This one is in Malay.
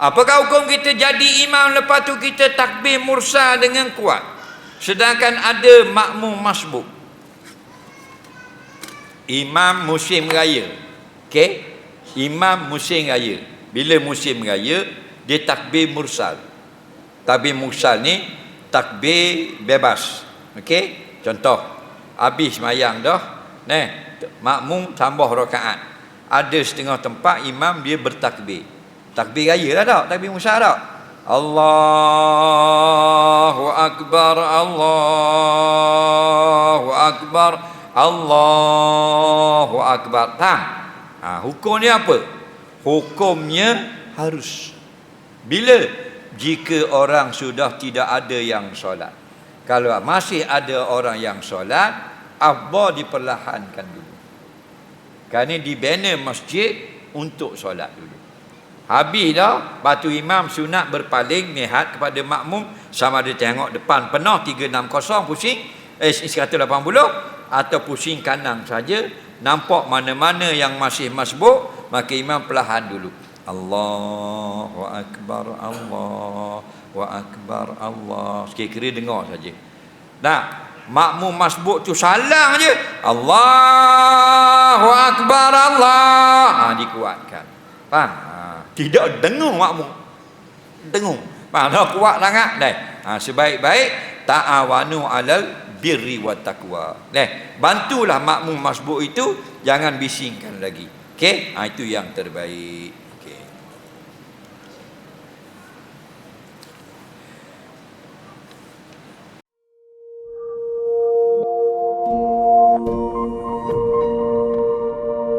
Apakah hukum kita jadi imam lepas tu kita takbir mursal dengan kuat? Sedangkan ada makmum masbuk. Imam musim raya. Okey? Imam musim raya. Bila musim raya, dia takbir mursal. Takbir mursal ni takbir bebas. Okey? Contoh, habis mayang dah, neh, makmum tambah rakaat. Ada setengah tempat imam dia bertakbir. Takbir raya lah tak? Takbir musyar tak? Allahu Akbar Allahu Akbar Allahu Akbar Tak? Ha, hukumnya apa? Hukumnya harus Bila? Jika orang sudah tidak ada yang solat Kalau masih ada orang yang solat Abba diperlahankan dulu Kerana dibina masjid untuk solat dulu Habis dah batu imam sunat berpaling nihat kepada makmum sama ada tengok depan penuh 360 pusing eh 180 atau pusing kanan saja nampak mana-mana yang masih masbuk maka imam perlahan dulu. Allahu akbar Allahu akbar Allah. Sekira-kira dengar saja. Nah makmum masbuk tu salang je. Allahu akbar Allah. Ha dikuatkan faham tidak dengung makmum. Dengung. Mana kuat sangat dah. Ha, sebaik-baik ta'awanu alal birri wa taqwa. Dah, bantulah makmum masbuk itu jangan bisingkan lagi. Okey? Ha, itu yang terbaik.